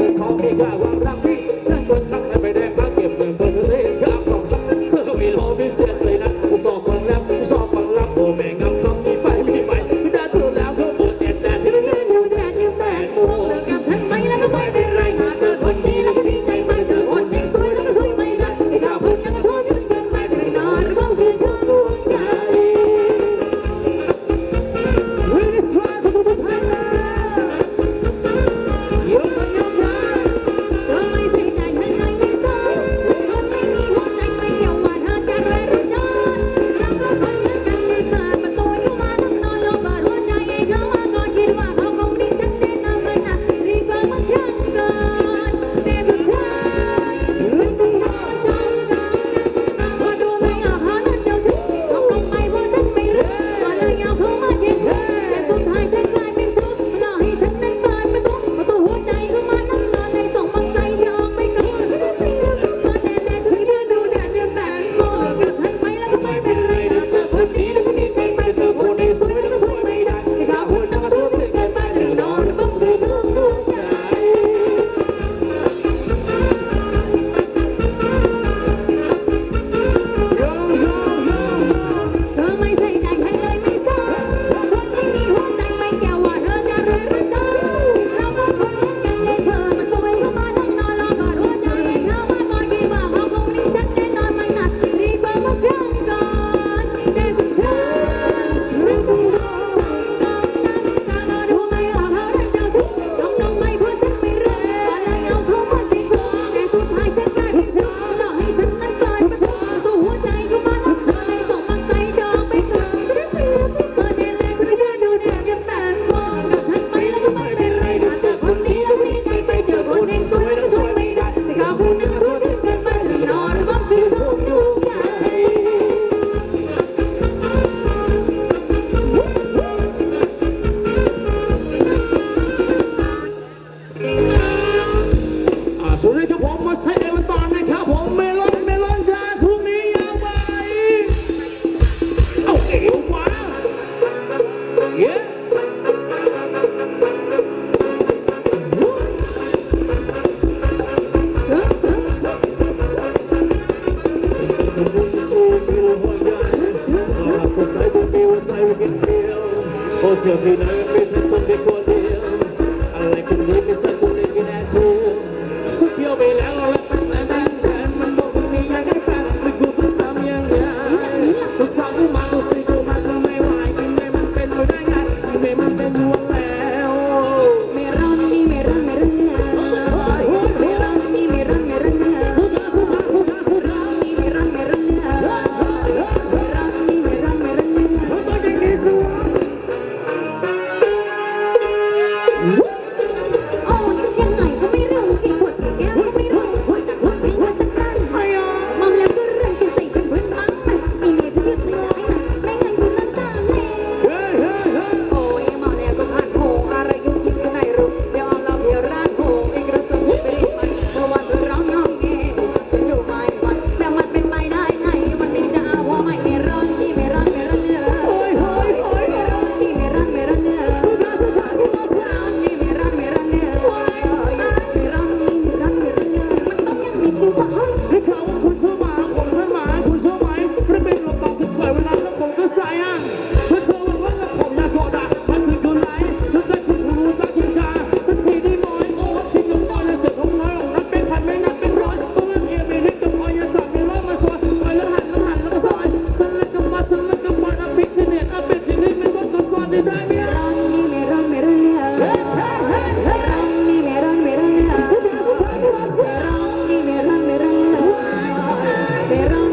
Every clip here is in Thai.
you told perro.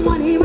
someone he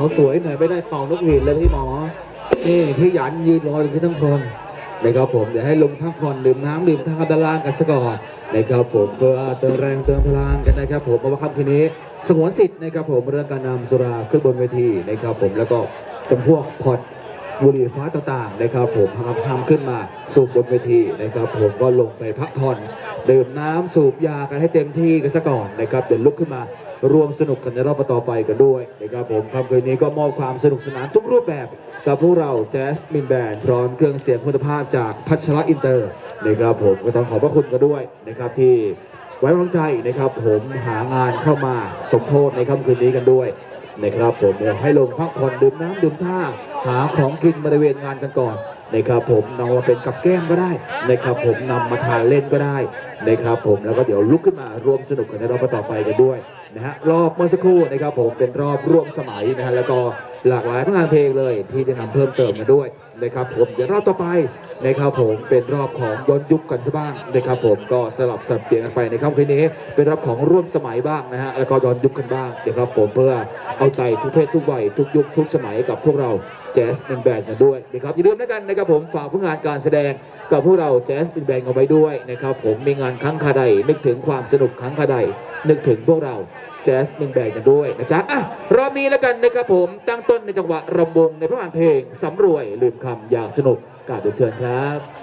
สาสวยหน่อยไม่ได้เป่านกหวีดเลยพี่หมอ นี่พี่หยันยืนรออยู่ที่ทั้งคนนะครับผมเดี๋ยวให้ลงพักผ่อนดื่มน้ำดื่มท่าตารางกันซะก่อนนะครับผมเพื่อเติมแรงเติมพลังกันนะครับผมเพราะว่าค่ำคืนนี้สงวนสิทธิ์นะครับผมเรื่องการนำสุราขึ้นบนเวทีนะครับผมแล้วก็จำพวกพอด บุหรี่ฟ้าต่างๆนะครับผมห้ามห้ามขึ้นมาสูบบนเวทีนะครับ ผมก็ลงไปพักผ่อนดื่มน้ำสูบยากันให้เต็มที่กันซะก่อนนะครับเดี๋ยวลุกขึ้นมารวมสนุกกันในรอบต่อไปกันด้วยนะครับผมค่ำคืนนี้ก็มอบความสนุกสนานทุกรูปแบบ กับพวกเราแจ๊สมินแบนพร้อมเครื่องเสียงคุณภาพจากพัชระอินเตอร์นะครับผมก็ต้องขอบพระคุณกันด้วยนะครับที่ไว้วางใจนะครับผมหางานเข้ามาสมโพธในค่ำคืนนี้กันด้วย นะครับผมให้ลงพักผ่อนดื่มน้ำดื่มท่า หาของกินบริเวณงานกันก่อนนะครับผมนำมาเป็นกับแก้มก็ได้นะครับผมนำมาทานเล่นก็ได้นะครับผมแล้วก็เดี๋ยวลุกขึ้นมาร่วมสนุกกันในรอบต่อไปกันด้วยนะฮะรอบเมื่อสักครู่นะครับผมเป็นรอบร่วมสมัยนะฮะแล้วก็หลากหลายทั้งงานเพลงเลยที่ได้นำเพิ่มเติมมาด้วย นะครับผมเดี๋ยวรอบต่อไปนะครับผมเป็นรอบของย้อนยุคกันซะบ้างนะครับผมก็สลับสับเปลี่ยนกันไปในค่ำคืนนี้ เป็นรอบของร่วมสมัยบ้างนะฮะแล้วก็ย้อนยุคกันบ้างนะครับผมเพื่อเอาใจทุกเพศทุกวัยทุกยุคทุกสมัยกับพวกเรา แจ๊สเป็นแบนกันด้วยนะครับอย่าลืมแล้วกันนะครับผมฝากผลงานการแสดงกับพวกเราแจ๊สเป็นแบนเอาไว้ด้วยนะครับผมมีงานครั้งคาใดนึกถึงความสนุกครั้งคาใดนึกถึงพวกเราแจ๊สเป็นแบนกันด้วยนะจ๊ะอะรอบนี้แล้วกันนะครับผมตั้งต้นในจังหวะรำวงในพระมานเพลงสำรวยลืมคำอยากสนุกกราบเรียนเชิญครับ